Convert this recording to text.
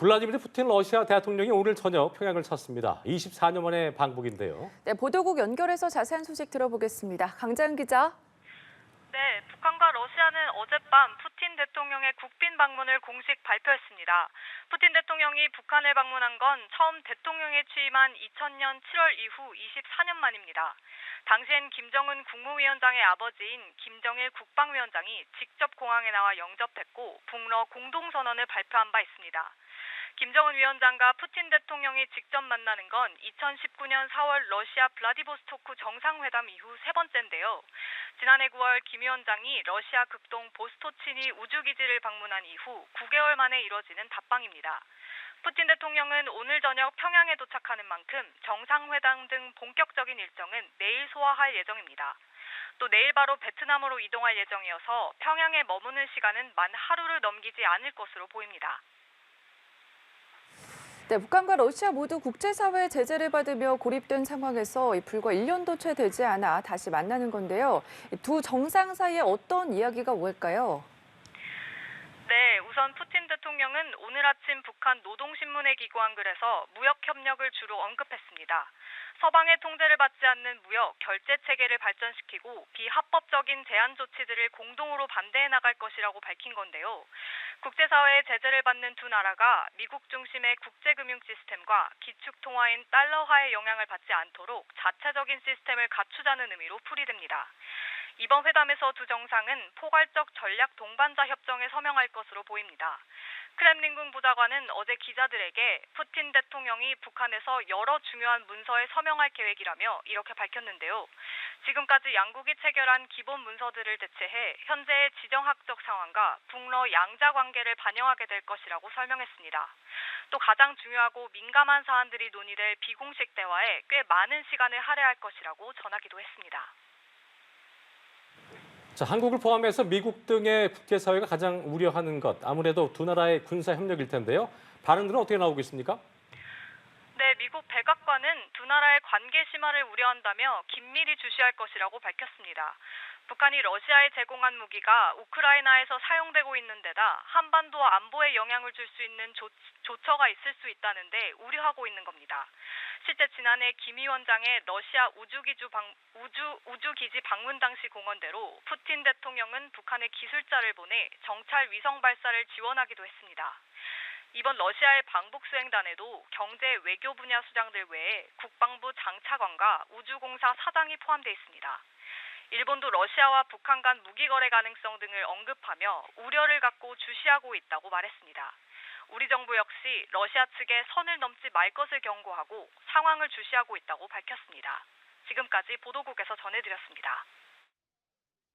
블라디미르 푸틴 러시아 대통령이 오늘 저녁 평양을 쳤습니다. 24년 만에 방북인데요. 네, 보도국 연결해서 자세한 소식 들어보겠습니다. 강자연 기자. 네, 북한과 러시아는 어젯밤 푸틴 대통령의 국빈 방문을 공식 발표했습니다. 푸틴 대통령이 북한을 방문한 건 처음 대통령에 취임한 2000년 7월 이후 24년 만입니다. 당시엔 김정은 국무위원장의 아버지인 김정일 국방위원장이 직접 공항에 나와 영접했고 북러 공동선언을 발표한 바 있습니다. 김정은 위원장과 푸틴 대통령이 직접 만나는 건 2019년 4월 러시아 블라디보스토크 정상회담 이후 세 번째인데요. 지난해 9월 김 위원장이 러시아 극동 보스토치니 우주기지를 방문한 이후 9개월 만에 이뤄지는 답방입니다. 푸틴 대통령은 오늘 저녁 평양에 도착하는 만큼 정상회담 등 본격적인 일정은 내일 소화할 예정입니다. 또 내일 바로 베트남으로 이동할 예정이어서 평양에 머무는 시간은 만 하루를 넘기지 않을 것으로 보입니다. 네, 북한과 러시아 모두 국제사회의 제재를 받으며 고립된 상황에서 이 불과 1년도 채 되지 않아 다시 만나는 건데요. 이두 정상 사이에 어떤 이야기가 오갈까요? 네, 우선 푸틴 대통령은 오늘 아침 북한 노동신문에 기고한 글에서 무역 협력을 주로 언급했습니다. 서방의 통제를 받지 않는 무역 결제 체계를 발전시키고 비합법적인 제한 조치들을 공동으로 반대해 나갈 것이라고 밝힌 건데요. 국제사회의 제재를 받는 두 나라가 미국 중심의 국제금융 시스템과 기축 통화인 달러화의 영향을 받지 않도록 자체적인 시스템을 갖추자는 의미로 풀이됩니다. 이번 회담에서 두 정상은 포괄적 전략 동반자 협정에 서명할 것으로 보입니다. 크렘린궁 보좌관은 어제 기자들에게 푸틴 대통령이 북한에서 여러 중요한 문서에 서명할 계획이라며 이렇게 밝혔는데요. 지금까지 양국이 체결한 기본 문서들을 대체해 현재의 지정학적 상황과 북러 양자 관계를 반영하게 될 것이라고 설명했습니다. 또 가장 중요하고 민감한 사안들이 논의될 비공식 대화에 꽤 많은 시간을 할애할 것이라고 전하기도 했습니다. 자, 한국을 포함해서 미국 등의 국제사회가 가장 우려하는 것 아무래도 두 나라의 군사 협력일 텐데요. 반응들은 어떻게 나오고 있습니까? 네, 미국 백악관은 두 나라의 관계 심화를 우려한다며 긴밀히 주시할 것이라고 밝혔습니다. 북한이 러시아에 제공한 무기가 우크라이나에서 사용되고 있는 데다 한반도 안보에 영향을 줄 수 있는 조, 조처가 있을 수 있다는데 우려하고 있는 겁니다. 실제 지난해 김 위원장의 러시아 우주기주 방, 우주, 우주기지 방문 당시 공언대로 푸틴 대통령은 북한에 기술자를 보내 정찰 위성 발사를 지원하기도 했습니다. 이번 러시아의 방북 수행단에도 경제 외교 분야 수장들 외에 국방부 장차관과 우주공사 사장이 포함돼 있습니다. 일본도 러시아와 북한 간 무기 거래 가능성 등을 언급하며 우려를 갖고 주시하고 있다고 말했습니다. 우리 정부 역시 러시아 측에 선을 넘지 말 것을 경고하고 상황을 주시하고 있다고 밝혔습니다. 지금까지 보도국에서 전해드렸습니다.